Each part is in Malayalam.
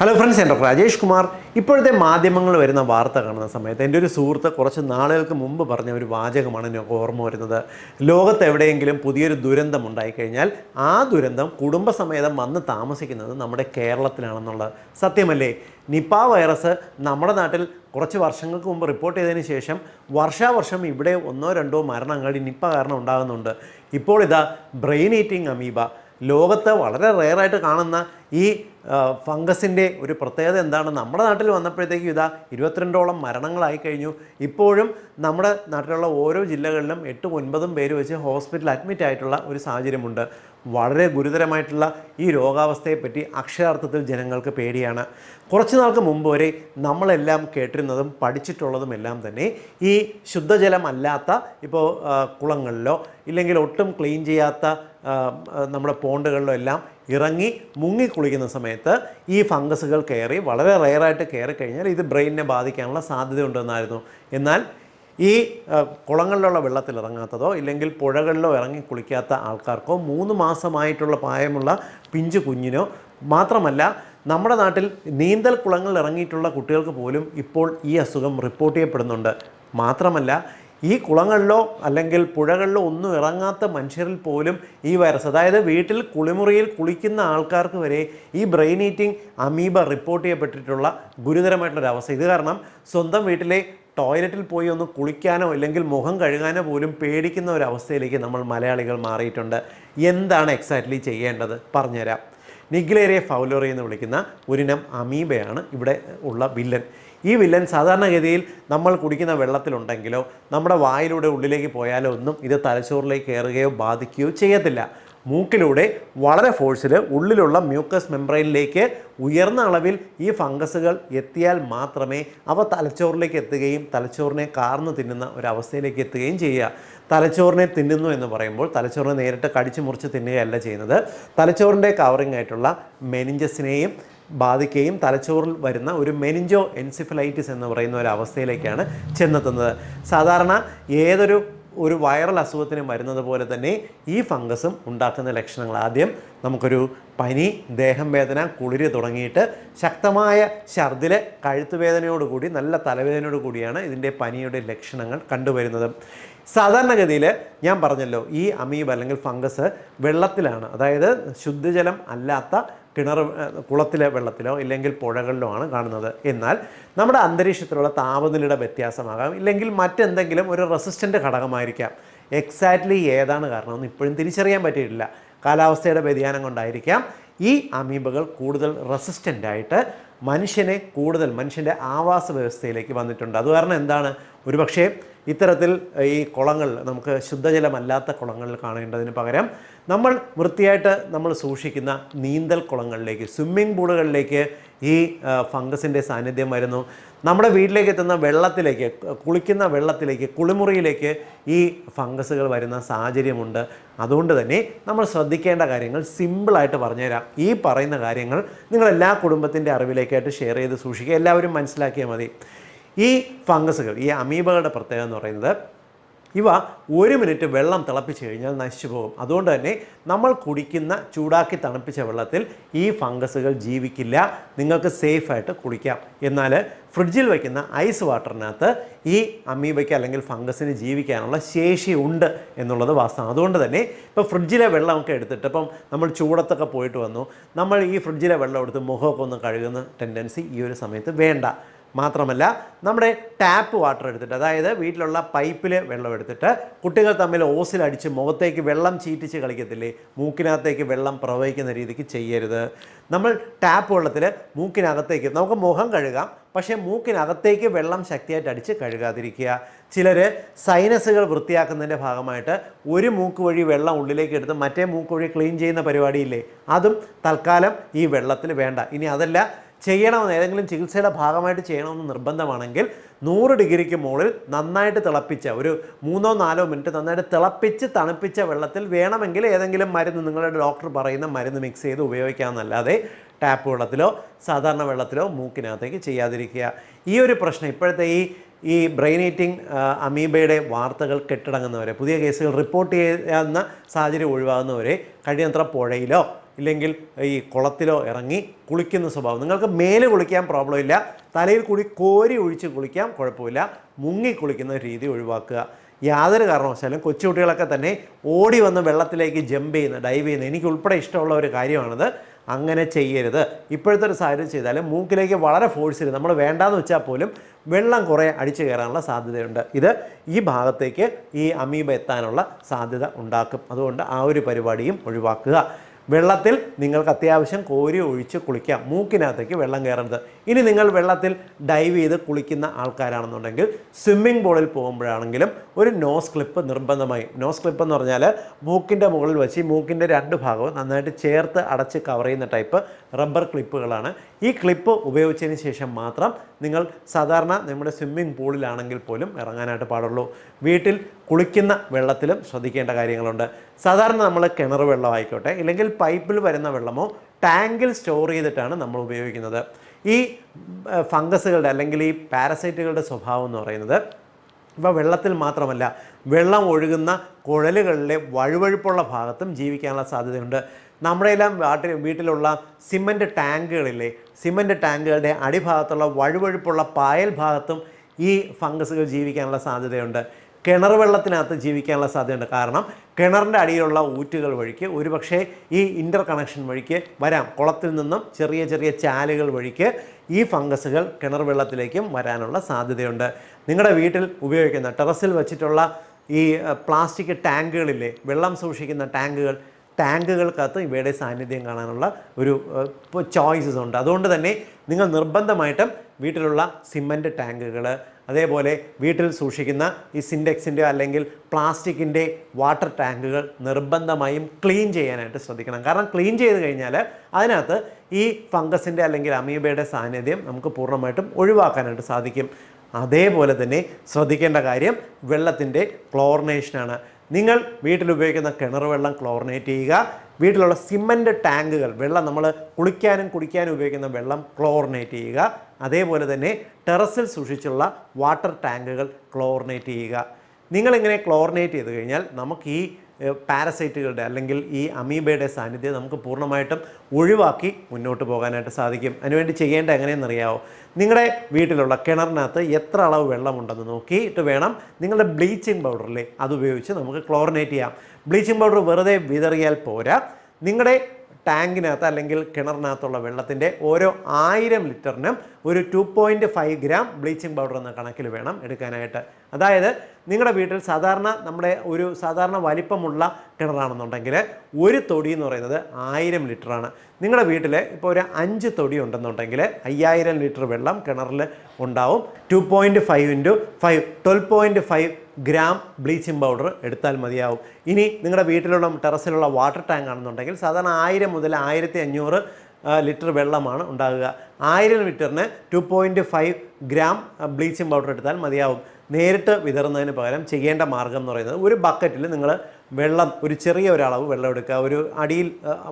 ഹലോ ഫ്രണ്ട്സ് എന്റെ രാജേഷ് കുമാർ. ഇപ്പോഴത്തെ മാധ്യമങ്ങൾ വരുന്ന വാർത്ത കാണുന്ന സമയത്ത് എന്റെ ഒരു സുഹൃത്ത് കുറച്ച് നാളുകൾക്ക് മുമ്പ് പറഞ്ഞ ഒരു വാചകമാണ് എനിക്ക് ഓർമ്മ വരുന്നത്. ലോകത്ത് എവിടെയെങ്കിലും പുതിയൊരു ദുരന്തം ഉണ്ടായിക്കഴിഞ്ഞാൽ ആ ദുരന്തം കുടുംബസമേതം വന്ന് താമസിക്കുന്നത് നമ്മുടെ കേരളത്തിലാണെന്നുള്ളത്. സത്യമല്ലേ? നിപ്പ വൈറസ് നമ്മുടെ നാട്ടിൽ കുറച്ച് വർഷങ്ങൾക്ക് മുമ്പ് റിപ്പോർട്ട് ചെയ്തതിന് ശേഷം വർഷാവർഷം ഇവിടെ ഒന്നോ രണ്ടോ മരണങ്ങൾ ഈ നിപ്പ കാരണം ഉണ്ടാകുന്നുണ്ട്. ഇപ്പോൾ ഇതാ ബ്രെയിൻ ഈറ്റിംഗ് അമീബ. ലോകത്ത് വളരെ റെയറായിട്ട് കാണുന്ന ഈ ഫംഗസിന്റെ ഒരു പ്രത്യേകത എന്താണ് നമ്മുടെ നാട്ടിൽ വന്നപ്പോഴത്തേക്കും ഇതാ ഇരുപത്തിരണ്ടോളം മരണങ്ങളായി കഴിഞ്ഞു. ഇപ്പോഴും നമ്മുടെ നാട്ടിലുള്ള ഓരോ ജില്ലകളിലും എട്ടും ഒൻപതും പേര് വെച്ച് ഹോസ്പിറ്റലിൽ അഡ്മിറ്റ് ആയിട്ടുള്ള ഒരു സാഹചര്യമുണ്ട്. വളരെ ഗുരുതരമായിട്ടുള്ള ഈ രോഗാവസ്ഥയെപ്പറ്റി അക്ഷരാർത്ഥത്തിൽ ജനങ്ങൾക്ക് പേടിയാണ്. കുറച്ച് നാൾക്ക് മുമ്പ് വരെ നമ്മളെല്ലാം കേട്ടിരുന്നതും പഠിച്ചിട്ടുള്ളതും എല്ലാം തന്നെ ഈ ശുദ്ധജലമല്ലാത്ത ഇപ്പോൾ കുളങ്ങളിലോ ഇല്ലെങ്കിൽ ഒട്ടും ക്ലീൻ ചെയ്യാത്ത നമ്മുടെ പോണ്ടുകളിലോ എല്ലാം ഇറങ്ങി മുങ്ങി കുളിക്കുന്ന സമയത്ത് ഈ ഫംഗസുകൾ കയറി വളരെ റെയറായിട്ട് കയറി കഴിഞ്ഞാൽ ഇത് ബ്രെയിനിനെ ബാധിക്കാനുള്ള സാധ്യതയുണ്ടെന്നായിരുന്നു. എന്നാൽ ഈ കുളങ്ങളിലുള്ള വെള്ളത്തിൽ ഇറങ്ങാത്തതോ ഇല്ലെങ്കിൽ പുഴകളിലോ ഇറങ്ങി കുളിക്കാത്ത ആൾക്കാർക്കോ മൂന്ന് മാസമായിട്ടുള്ള പ്രായമുള്ള പിഞ്ചു കുഞ്ഞിനോ മാത്രമല്ല നമ്മുടെ നാട്ടിൽ നീന്തൽ കുളങ്ങളിൽ ഇറങ്ങിയിട്ടുള്ള കുട്ടികൾക്ക് പോലും ഇപ്പോൾ ഈ അസുഖം റിപ്പോർട്ട് ചെയ്യപ്പെടുന്നുണ്ട്. മാത്രമല്ല ഈ കുളങ്ങളിലോ അല്ലെങ്കിൽ പുഴകളിലോ ഒന്നും ഇറങ്ങാത്ത മനുഷ്യരിൽ പോലും ഈ വൈറസ് അതായത് വീട്ടിൽ കുളിമുറിയിൽ കുളിക്കുന്ന ആൾക്കാർക്ക് വരെ ഈ ബ്രെയിൻ ഈറ്റിംഗ് അമീബ റിപ്പോർട്ട് ചെയ്യപ്പെട്ടിട്ടുള്ള ഗുരുതരമായിട്ടുള്ളൊരു അവസ്ഥ. ഇത് കാരണം സ്വന്തം വീട്ടിലെ ടോയ്ലറ്റിൽ പോയി ഒന്ന് കുളിക്കാനോ അല്ലെങ്കിൽ മുഖം കഴുകാനോ പോലും പേടിക്കുന്ന ഒരു അവസ്ഥയിലേക്ക് നമ്മൾ മലയാളികൾ മാറിയിട്ടുണ്ട്. എന്താണ് എക്സാക്ട്ലി ചെയ്യേണ്ടത്? പറഞ്ഞുതരാം. നിഗ്ലേരിയ ഫൗലോറി എന്ന് വിളിക്കുന്ന ഒരിനം അമീബയാണ് ഇവിടെ ഉള്ള വില്ലൻ ഈ വില്ലൻ സാധാരണഗതിയിൽ നമ്മൾ കുടിക്കുന്ന വെള്ളത്തിലുണ്ടെങ്കിലോ നമ്മുടെ വായിലൂടെ ഉള്ളിലേക്ക് പോയാലോ ഒന്നും ഇത് തലച്ചോറിലേക്ക് കയറുകയോ ബാധിക്കുകയോ ചെയ്യത്തില്ല. മൂക്കിലൂടെ വളരെ ഫോഴ്സിൽ ഉള്ളിലുള്ള മ്യൂക്കസ് മെംബ്രൈനിലേക്ക് ഉയർന്ന അളവിൽ ഈ ഫംഗസുകൾ എത്തിയാൽ മാത്രമേ അവ തലച്ചോറിലേക്ക് എത്തുകയും തലച്ചോറിനെ കാർന്നു തിന്നുന്ന ഒരവസ്ഥയിലേക്ക് എത്തുകയും ചെയ്യുക. തലച്ചോറിനെ തിന്നുന്നു എന്ന് പറയുമ്പോൾ തലച്ചോറിനെ നേരിട്ട് കടിച്ചു മുറിച്ച് തിന്നുകയല്ല ചെയ്യുന്നത്. തലച്ചോറിന്റെ കവറിംഗ് ആയിട്ടുള്ള മെനിഞ്ചസിനെയും ബാധിക്കുകയും തലച്ചോറിൽ വരുന്ന ഒരു മെനിഞ്ചോ എൻസിഫലൈറ്റിസ് എന്ന് പറയുന്ന ഒരു അവസ്ഥയിലേക്കാണ് ചെന്നെത്തുന്നത്. സാധാരണ ഏതൊരു ഒരു വൈറൽ അസുഖത്തിന് വരുന്നത് പോലെ തന്നെ ഈ ഫംഗസും ഉണ്ടാക്കുന്ന ലക്ഷണങ്ങൾ. ആദ്യം നമുക്കൊരു പനി ദേഹം വേദന കുളിര് തുടങ്ങിയിട്ട് ശക്തമായ ഛർദിൽ കഴുത്തുവേദനയോടുകൂടി നല്ല തലവേദനയോടുകൂടിയാണ് ഇതിന്റെ പനിയുടെ ലക്ഷണങ്ങൾ കണ്ടുവരുന്നത്. സാധാരണഗതിയിൽ ഞാൻ പറഞ്ഞല്ലോ ഈ അമീബ അല്ലെങ്കിൽ ഫംഗസ് വെള്ളത്തിലാണ്. അതായത് ശുദ്ധജലം അല്ലാത്ത കിണർ കുളത്തിലെ വെള്ളത്തിലോ ഇല്ലെങ്കിൽ പുഴകളിലോ ആണ് കാണുന്നത്. എന്നാൽ നമ്മുടെ അന്തരീക്ഷത്തിലുള്ള താപനിലയുടെ വ്യത്യാസമാകാം. ഇല്ലെങ്കിൽ മറ്റെന്തെങ്കിലും ഒരു റെസിസ്റ്റന്റ് ഘടകമായിരിക്കാം. എക്സാക്ട്ലി ഏതാണ് കാരണമെന്ന് ഇപ്പോഴും തിരിച്ചറിയാൻ പറ്റിയിട്ടില്ല. കാലാവസ്ഥയുടെ വ്യതിയാനം കൊണ്ടായിരിക്കാം ഈ അമീബകൾ കൂടുതൽ റെസിസ്റ്റന്റ് ആയിട്ട് മനുഷ്യനെ കൂടുതൽ മനുഷ്യന്റെ ആവാസ വ്യവസ്ഥയിലേക്ക് വന്നിട്ടുണ്ട്. അത് കാരണം എന്താണ്? ഒരുപക്ഷേ ഇത്തരത്തിൽ ഈ കുളങ്ങൾ നമുക്ക് ശുദ്ധജലമല്ലാത്ത കുളങ്ങളിൽ കാണേണ്ടതിന് പകരം നമ്മൾ വൃത്തിയായിട്ട് നമ്മൾ സൂക്ഷിക്കുന്ന നീന്തൽ കുളങ്ങളിലേക്ക് സ്വിമ്മിംഗ് പൂളുകളിലേക്ക് ഈ ഫംഗസിന്റെ സാന്നിധ്യം വരുന്നു. നമ്മുടെ വീട്ടിലേക്ക് എത്തുന്ന വെള്ളത്തിലേക്ക് കുളിക്കുന്ന വെള്ളത്തിലേക്ക് കുളിമുറിയിലേക്ക് ഈ ഫംഗസുകൾ വരുന്ന സാഹചര്യമുണ്ട്. അതുകൊണ്ട് തന്നെ നമ്മൾ ശ്രദ്ധിക്കേണ്ട കാര്യങ്ങൾ സിമ്പിളായിട്ട് പറഞ്ഞുതരാം. ഈ പറയുന്ന കാര്യങ്ങൾ നിങ്ങൾ എല്ലാ കുടുംബത്തിന്റെ അറിവിലേക്കായിട്ട് ഷെയർ ചെയ്ത് സൂക്ഷിക്കുക. എല്ലാവരും മനസ്സിലാക്കിയാൽ മതി. ഈ ഫംഗസുകൾ ഈ അമീബകളുടെ പ്രത്യേകത എന്ന് പറയുന്നത് ഇവ ഒരു മിനിറ്റ് വെള്ളം തിളപ്പിച്ച് കഴിഞ്ഞാൽ നശിച്ചു പോകും. അതുകൊണ്ട് തന്നെ നമ്മൾ കുടിക്കുന്ന ചൂടാക്കി തണുപ്പിച്ച വെള്ളത്തിൽ ഈ ഫംഗസുകൾ ജീവിക്കില്ല. നിങ്ങൾക്ക് സേഫായിട്ട് കുടിക്കാം. എന്നാൽ ഫ്രിഡ്ജിൽ വയ്ക്കുന്ന ഐസ് വാട്ടറിനകത്ത് ഈ അമീബയ്ക്ക് അല്ലെങ്കിൽ ഫംഗസിന് ജീവിക്കാനുള്ള ശേഷി ഉണ്ട് എന്നുള്ളത് വാസ്തവം. അതുകൊണ്ട് തന്നെ ഇപ്പോൾ ഫ്രിഡ്ജിലെ വെള്ളമൊക്കെ എടുത്തിട്ട് ഇപ്പം നമ്മൾ ചൂടത്തൊക്കെ പോയിട്ട് വന്നു. നമ്മൾ ഈ ഫ്രിഡ്ജിലെ വെള്ളം എടുത്ത് മുഖമൊക്കെ ഒന്ന് കഴുകുന്ന ടെൻഡൻസി ഈ ഒരു സമയത്ത് വേണ്ട. മാത്രമല്ല നമ്മുടെ ടാപ്പ് വാട്ടർ എടുത്തിട്ട് അതായത് വീട്ടിലുള്ള പൈപ്പിൽ വെള്ളം എടുത്തിട്ട് കുട്ടികൾ തമ്മിൽ ഓസിലടിച്ച് മുഖത്തേക്ക് വെള്ളം ചീറ്റിച്ച് കളിക്കത്തില്ലേ? മൂക്കിനകത്തേക്ക് വെള്ളം പ്രവഹിക്കുന്ന രീതിക്ക് ചെയ്യരുത്. നമ്മൾ ടാപ്പ് വെള്ളത്തിൽ മൂക്കിനകത്തേക്ക് നമുക്ക് മുഖം കഴുകാം പക്ഷേ മൂക്കിനകത്തേക്ക് വെള്ളം ശക്തിയായിട്ട് അടിച്ച് കഴുകാതിരിക്കുക. ചിലർ സൈനസുകൾ വൃത്തിയാക്കുന്നതിന്റെ ഭാഗമായിട്ട് ഒരു മൂക്ക് വഴി വെള്ളം ഉള്ളിലേക്ക് എടുത്ത് മറ്റേ മൂക്ക് വഴി ക്ലീൻ ചെയ്യുന്ന പരിപാടിയില്ലേ? അതും തൽക്കാലം ഈ വെള്ളത്തിൽ വേണ്ട. ഇനി അതല്ല ചെയ്യണമെന്ന് ഏതെങ്കിലും ചികിത്സയുടെ ഭാഗമായിട്ട് ചെയ്യണമെന്ന് നിർബന്ധമാണെങ്കിൽ നൂറ് ഡിഗ്രിക്ക് മുകളിൽ നന്നായിട്ട് തിളപ്പിച്ച ഒരു മൂന്നോ നാലോ മിനിറ്റ് നന്നായിട്ട് തിളപ്പിച്ച് തണുപ്പിച്ച വെള്ളത്തിൽ വേണമെങ്കിൽ ഏതെങ്കിലും മരുന്ന് നിങ്ങളുടെ ഡോക്ടർ പറയുന്ന മരുന്ന് മിക്സ് ചെയ്ത് ഉപയോഗിക്കാമെന്നല്ലാതെ ടാപ്പ് വെള്ളത്തിലോ സാധാരണ വെള്ളത്തിലോ മൂക്കിനകത്തേക്ക് ചെയ്യാതിരിക്കുക. ഈ ഒരു പ്രശ്നം ഇപ്പോഴത്തെ ഈ ഈ ബ്രെയിൻ ഈറ്റിംഗ് അമീബയുടെ വാർത്തകൾ കെട്ടിടങ്ങുന്നവരെ പുതിയ കേസുകൾ റിപ്പോർട്ട് ചെയ്യുന്ന സാഹചര്യം ഒഴിവാകുന്നവരെ കഴിയുന്നത്ര പുഴയിലോ ഇല്ലെങ്കിൽ ഈ കുളത്തിലോ ഇറങ്ങി കുളിക്കുന്ന സ്വഭാവം. നിങ്ങൾക്ക് മേലെ കുളിക്കാൻ പ്രോബ്ലം ഇല്ല. തലയിൽ കൂടി കോരി ഒഴിച്ച് കുളിക്കാം കുഴപ്പമില്ല. മുങ്ങി കുളിക്കുന്ന രീതി ഒഴിവാക്കുക. യാതൊരു കാരണവശാലും കൊച്ചുകുട്ടികളൊക്കെ തന്നെ ഓടി വന്ന് വെള്ളത്തിലേക്ക് ജമ്പ് ചെയ്യുന്ന ഡൈവ് ചെയ്യുന്ന എനിക്ക് ഉൾപ്പെടെ ഇഷ്ടമുള്ള ഒരു കാര്യമാണിത്. അങ്ങനെ ചെയ്യരുത്. ഇപ്പോഴത്തെ ഒരു സാഹചര്യം ചെയ്താൽ മൂക്കിലേക്ക് വളരെ ഫോഴ്സ് ചെയ്ത് നമ്മൾ വേണ്ടാന്ന് വെച്ചാൽ പോലും വെള്ളം കുറേ അടിച്ചു കയറാനുള്ള സാധ്യതയുണ്ട്. ഇത് ഈ ഭാഗത്തേക്ക് ഈ അമീബ എത്താനുള്ള സാധ്യത ഉണ്ടാക്കും. അതുകൊണ്ട് ആ ഒരു പരിപാടിയും ഒഴിവാക്കുക. വെള്ളത്തിൽ നിങ്ങൾക്ക് അത്യാവശ്യം കോരി ഒഴിച്ച് കുളിക്കാം. മൂക്കിനകത്തേക്ക് വെള്ളം കയറരുത്. ഇനി നിങ്ങൾ വെള്ളത്തിൽ ഡൈവ് ചെയ്ത് കുളിക്കുന്ന ആൾക്കാരാണെന്നുണ്ടെങ്കിൽ സ്വിമ്മിംഗ് പൂളിൽ പോകുമ്പോഴാണെങ്കിലും ഒരു നോസ് ക്ലിപ്പ് നിർബന്ധമായി. നോസ് ക്ലിപ്പ് എന്ന് പറഞ്ഞാൽ മൂക്കിന്റെ മുകളിൽ വെച്ച് മൂക്കിന്റെ രണ്ട് ഭാഗവും നന്നായിട്ട് ചേർത്ത് അടച്ച് കവർ ചെയ്യുന്ന ടൈപ്പ് റബ്ബർ ക്ലിപ്പുകളാണ് ഈ ക്ലിപ്പ് ഉപയോഗിച്ചതിന് ശേഷം മാത്രം നിങ്ങൾ സാധാരണ നമ്മുടെ സ്വിമ്മിംഗ് പൂളിലാണെങ്കിൽ പോലും ഇറങ്ങാനായിട്ട് പാടുള്ളൂ. വീട്ടിൽ കുളിക്കുന്ന വെള്ളത്തിലും ശ്രദ്ധിക്കേണ്ട കാര്യങ്ങളുണ്ട്. സാധാരണ നമ്മൾ കിണർ വെള്ളം ആയിക്കോട്ടെ ഇല്ലെങ്കിൽ പൈപ്പിൽ വരുന്ന വെള്ളമോ ടാങ്കിൽ സ്റ്റോർ ചെയ്തിട്ടാണ് നമ്മൾ ഉപയോഗിക്കുന്നത്. ഈ ഫംഗസുകളുടെ അല്ലെങ്കിൽ ഈ പാരസൈറ്റുകളുടെ സ്വഭാവം എന്ന് പറയുന്നത് ഇവ വെള്ളത്തിൽ മാത്രമല്ല വെള്ളം ഒഴുകുന്ന കുഴലുകളിലെ വഴുവഴുപ്പുള്ള ഭാഗത്തും ജീവിക്കാനുള്ള സാധ്യതയുണ്ട്. നമ്മുടെ എല്ലാം വാട്ടിൽ വീട്ടിലുള്ള സിമന്റ് ടാങ്കുകളിലെ സിമന്റ് ടാങ്കുകളുടെ അടിഭാഗത്തുള്ള വഴുവഴുപ്പുള്ള പായൽ ഭാഗത്തും ഈ ഫംഗസുകൾ ജീവിക്കാനുള്ള സാധ്യതയുണ്ട്. കിണർ വെള്ളത്തിനകത്ത് ജീവിക്കാനുള്ള സാധ്യതയുണ്ട്. കാരണം കിണറിന്റെ അടിയിലുള്ള ഊറ്റുകൾ വഴിക്ക് ഒരുപക്ഷെ ഈ ഇന്റർ കണക്ഷൻ വഴിക്ക് വരാം. കുളത്തിൽ നിന്നും ചെറിയ ചെറിയ ചാലുകൾ വഴിക്ക് ഈ ഫംഗസുകൾ കിണർ വെള്ളത്തിലേക്കും വരാനുള്ള സാധ്യതയുണ്ട്. നിങ്ങളുടെ വീട്ടിൽ ഉപയോഗിക്കുന്ന ടെറസിൽ വെച്ചിട്ടുള്ള ഈ പ്ലാസ്റ്റിക് ടാങ്കുകളില്ലേ വെള്ളം സൂക്ഷിക്കുന്ന ടാങ്കുകൾ ടാങ്കുകൾക്കകത്ത് ഇവയുടെ സാന്നിധ്യം കാണാനുള്ള ഒരു ചോയ്സസ് ഉണ്ട്. അതുകൊണ്ട് തന്നെ നിങ്ങൾ നിർബന്ധമായിട്ടും വീട്ടിലുള്ള സിമന്റ് ടാങ്കുകൾ അതേപോലെ വീട്ടിൽ സൂക്ഷിക്കുന്ന ഈ സിൻഡെക്സിന്റെ അല്ലെങ്കിൽ പ്ലാസ്റ്റിക്കിന്റെ വാട്ടർ ടാങ്കുകൾ നിർബന്ധമായും ക്ലീൻ ചെയ്യാനായിട്ട് ശ്രദ്ധിക്കണം. കാരണം ക്ലീൻ ചെയ്ത് കഴിഞ്ഞാൽ അതിനകത്ത് ഈ ഫംഗസിന്റെ അല്ലെങ്കിൽ അമീബയുടെ സാന്നിധ്യം നമുക്ക് പൂർണമായിട്ടും ഒഴിവാക്കാനായിട്ട് സാധിക്കും. അതേപോലെ തന്നെ ശ്രദ്ധിക്കേണ്ട കാര്യം വെള്ളത്തിന്റെ ക്ലോറിനേഷനാണ്. നിങ്ങൾ വീട്ടിൽ ഉപയോഗിക്കുന്ന കിണർ വെള്ളം ക്ലോറിനേറ്റ് ചെയ്യുക. വീട്ടിലുള്ള സിമന്റ് ടാങ്കുകൾ വെള്ളം നമ്മൾ കുളിക്കാനും കുടിക്കാനും ഉപയോഗിക്കുന്ന വെള്ളം ക്ലോറിനേറ്റ് ചെയ്യുക. അതേപോലെ തന്നെ ടെറസിൽ സൂക്ഷിച്ചുള്ള വാട്ടർ ടാങ്കുകൾ ക്ലോറിനേറ്റ് ചെയ്യുക. നിങ്ങളിങ്ങനെ ക്ലോറിനേറ്റ് ചെയ്ത് കഴിഞ്ഞാൽ നമുക്ക് ഈ പാരസൈറ്റുകളുടെ അല്ലെങ്കിൽ ഈ അമീബയുടെ സാന്നിധ്യം നമുക്ക് പൂർണമായിട്ടും ഒഴിവാക്കി മുന്നോട്ട് പോകാനായിട്ട് സാധിക്കും. അതിനുവേണ്ടി ചെയ്യേണ്ട എങ്ങനെയെന്നറിയാമോ നിങ്ങളുടെ വീട്ടിലുള്ള കിണറിനകത്ത് എത്ര അളവ് വെള്ളമുണ്ടെന്ന് നോക്കിയിട്ട് വേണം നിങ്ങളുടെ ബ്ലീച്ചിങ് പൗഡറിൽ അതുപയോഗിച്ച് നമുക്ക് ക്ലോറിനേറ്റ് ചെയ്യാം. ബ്ലീച്ചിങ് പൗഡർ വെറുതെ വിതറിയാൽ പോരാ. നിങ്ങളുടെ ടാങ്കിനകത്ത് അല്ലെങ്കിൽ കിണറിനകത്തുള്ള വെള്ളത്തിന്റെ ഓരോ ആയിരം ലിറ്ററിനും ഒരു two point five gram bleaching powder എന്ന കണക്കിൽ വേണം എടുക്കാനായിട്ട്. അതായത് നിങ്ങളുടെ വീട്ടിൽ സാധാരണ നമ്മുടെ ഒരു സാധാരണ വലിപ്പമുള്ള കിണറാണെന്നുണ്ടെങ്കിൽ ഒരു തൊടി എന്ന് പറയുന്നത് ആയിരം ലിറ്ററാണ്. നിങ്ങളുടെ വീട്ടിൽ ഇപ്പോൾ ഒരു അഞ്ച് തൊടി ഉണ്ടെന്നുണ്ടെങ്കിൽ അയ്യായിരം ലിറ്റർ വെള്ളം കിണറിൽ ഉണ്ടാവും. Two point five into five twelve point five gram bleaching powder എടുത്താൽ മതിയാവും. ഇനി നിങ്ങളുടെ വീട്ടിലുള്ള ടെറസിലുള്ള വാട്ടർ ടാങ്ക് ആണെന്നുണ്ടെങ്കിൽ സാധാരണ ആയിരം മുതൽ ആയിരത്തി അഞ്ഞൂറ് ലിറ്റർ വെള്ളമാണ് ഉണ്ടാകുക. ആയിരം ലിറ്ററിന് two point five gram bleaching powder എടുത്താൽ മതിയാവും. നേരിട്ട് വിതറുന്നതിന് പകരം ചെയ്യേണ്ട മാർഗം എന്ന് പറയുന്നത് ഒരു ബക്കറ്റിൽ നിങ്ങൾ വെള്ളം ഒരു ചെറിയ ഒരളവ് വെള്ളം എടുക്കുക. ഒരു അടിയിൽ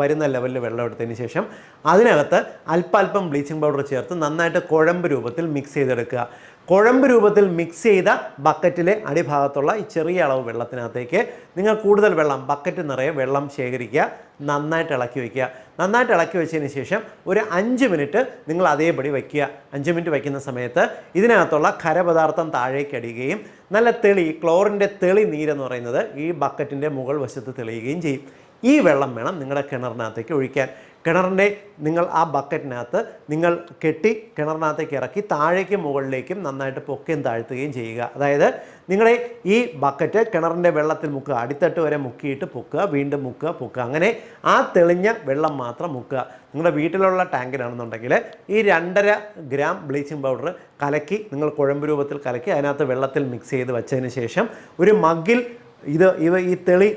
വരുന്ന ലെവലിൽ വെള്ളം എടുത്തതിന് ശേഷം അതിനകത്ത് അല്പാൽപ്പം ബ്ലീച്ചിങ് പൗഡർ ചേർത്ത് നന്നായിട്ട് കുഴമ്പ് രൂപത്തിൽ മിക്സ് ചെയ്തെടുക്കുക. കുഴമ്പ് രൂപത്തിൽ മിക്സ് ചെയ്ത ബക്കറ്റിലെ അടിഭാഗത്തുള്ള ഈ ചെറിയ അളവ് വെള്ളത്തിനകത്തേക്ക് നിങ്ങൾ കൂടുതൽ വെള്ളം ബക്കറ്റ് നിറയെ വെള്ളം ശേഖരിക്കുക നന്നായിട്ട് ഇളക്കി വയ്ക്കുക. നന്നായിട്ട് ഇളക്കി വെച്ചതിന് ശേഷം ഒരു അഞ്ച് മിനിറ്റ് നിങ്ങൾ അതേപടി വയ്ക്കുക. അഞ്ച് മിനിറ്റ് വയ്ക്കുന്ന സമയത്ത് ഇതിനകത്തുള്ള ഖരപദാർത്ഥം താഴേക്ക് അടിയുകയും നല്ല തെളി ക്ലോറിന്റെ തെളി നീരെന്ന് പറയുന്നത് ഈ ബക്കറ്റിന്റെ മുകൾ വശത്ത് തെളിയുകയും ചെയ്യും. ഈ വെള്ളം വേണം നിങ്ങളുടെ കിണറിനകത്തേക്ക് ഒഴിക്കാൻ. കിണറിന്റെ നിങ്ങൾ ആ ബക്കറ്റിനകത്ത് നിങ്ങൾ കെട്ടി കിണറിനകത്തേക്ക് ഇറക്കി താഴേക്കും മുകളിലേക്കും നന്നായിട്ട് പൊക്കുകയും താഴ്ത്തുകയും ചെയ്യുക. അതായത് നിങ്ങളെ ഈ ബക്കറ്റ് കിണറിന്റെ വെള്ളത്തിൽ മുക്കുക അടിത്തട്ട് വരെ മുക്കിയിട്ട് പൊക്കുക വീണ്ടും മുക്കുക പൊക്കുക. അങ്ങനെ ആ തെളിഞ്ഞ വെള്ളം മാത്രം മുക്കുക. നിങ്ങളുടെ വീട്ടിലുള്ള ടാങ്കിലാണെന്നുണ്ടെങ്കിൽ ഈ രണ്ടര ഗ്രാം ബ്ലീച്ചിങ് പൗഡർ കലക്കി നിങ്ങൾ കുഴമ്പ് രൂപത്തിൽ കലക്കി അതിനകത്ത് വെള്ളത്തിൽ മിക്സ് ചെയ്ത് വെച്ചതിന് ശേഷം ഒരു മഗ്ഗിൽ ഇത് ഇവ ഈ തെളി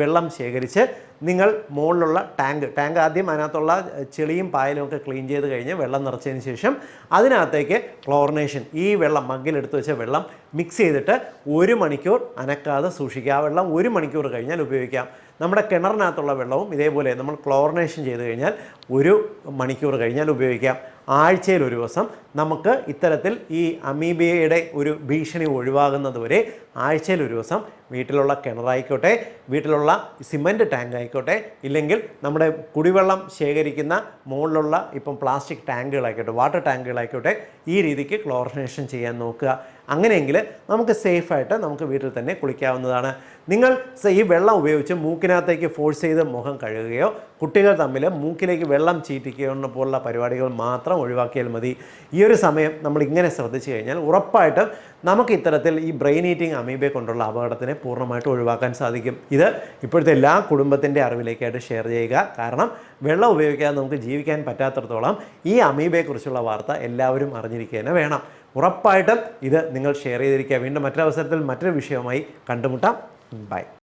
വെള്ളം ശേഖരിച്ച് നിങ്ങൾ മുകളിലുള്ള ടാങ്ക് ടാങ്ക് ആദ്യം അതിനകത്തുള്ള ചെളിയും പായലും ഒക്കെ ക്ലീൻ ചെയ്ത് കഴിഞ്ഞ് വെള്ളം നിറച്ചതിന് ശേഷം അതിനകത്തേക്ക് ക്ലോറിനേഷൻ ഈ വെള്ളം മഗ്ഗിലെടുത്ത് വെച്ച വെള്ളം മിക്സ് ചെയ്തിട്ട് ഒരു മണിക്കൂർ അനക്കാതെ സൂക്ഷിക്കുക. ആ വെള്ളം ഒരു മണിക്കൂർ കഴിഞ്ഞാൽ ഉപയോഗിക്കാം. നമ്മുടെ കിണറിനകത്തുള്ള വെള്ളവും ഇതേപോലെ നമ്മൾ ക്ലോറിനേഷൻ ചെയ്ത് കഴിഞ്ഞാൽ ഒരു മണിക്കൂർ കഴിഞ്ഞാൽ ഉപയോഗിക്കാം. ആഴ്ചയിൽ ഒരു ദിവസം നമുക്ക് ഇത്തരത്തിൽ ഈ അമീബിയയുടെ ഒരു ഭീഷണി ഒഴിവാകുന്നത് വരെ ആഴ്ചയിൽ ഒരു ദിവസം വീട്ടിലുള്ള കിണറായിക്കോട്ടെ വീട്ടിലുള്ള സിമന്റ് ടാങ്ക് ആയിക്കോട്ടെ ഇല്ലെങ്കിൽ നമ്മുടെ കുടിവെള്ളം ശേഖരിക്കുന്ന മുകളിലുള്ള ഇപ്പം പ്ലാസ്റ്റിക് ടാങ്കുകളായിക്കോട്ടെ വാട്ടർ ടാങ്കുകളായിക്കോട്ടെ ഈ രീതിക്ക് ക്ലോറിനേഷൻ ചെയ്യാൻ നോക്കുക. അങ്ങനെയെങ്കിൽ നമുക്ക് സേഫായിട്ട് നമുക്ക് വീട്ടിൽ തന്നെ കുളിക്കാവുന്നതാണ്. നിങ്ങൾ ഈ വെള്ളം ഉപയോഗിച്ച് മൂക്കിനകത്തേക്ക് ഫോഴ്സ് ചെയ്ത് മുഖം കഴുകുകയോ കുട്ടികൾ തമ്മിൽ മൂക്കിലേക്ക് വെള്ളം ചീറ്റിക്കുകയോ പോലുള്ള പരിപാടികൾ മാത്രം ഒഴിവാക്കിയാൽ മതി. ഈ ഒരു സമയം നമ്മൾ ഇങ്ങനെ ശ്രദ്ധിച്ചു കഴിഞ്ഞാൽ ഉറപ്പായിട്ടും നമുക്ക് ഇത്തരത്തിൽ ഈ ബ്രെയിൻ ഈറ്റിംഗ് അമീബയെ കൊണ്ടുള്ള അപകടത്തിനെ പൂർണമായിട്ട് ഒഴിവാക്കാൻ സാധിക്കും. ഇത് ഇപ്പോഴത്തെ എല്ലാ കുടുംബത്തിന്റെ അറിവിലേക്കായിട്ട് ഷെയർ ചെയ്യുക. കാരണം വെള്ളം ഉപയോഗിക്കാതെ നമുക്ക് ജീവിക്കാൻ പറ്റാത്തടത്തോളം ഈ അമീബയെക്കുറിച്ചുള്ള വാർത്ത എല്ലാവരും അറിഞ്ഞിരിക്കുക തന്നെ വേണം. ഉറപ്പായിട്ടും ഇത് നിങ്ങൾ ഷെയർ ചെയ്തിരിക്കുക. വീണ്ടും മറ്റൊരവസരത്തിൽ മറ്റൊരു വിഷയവുമായി കണ്ടുമുട്ടാം. ബൈ.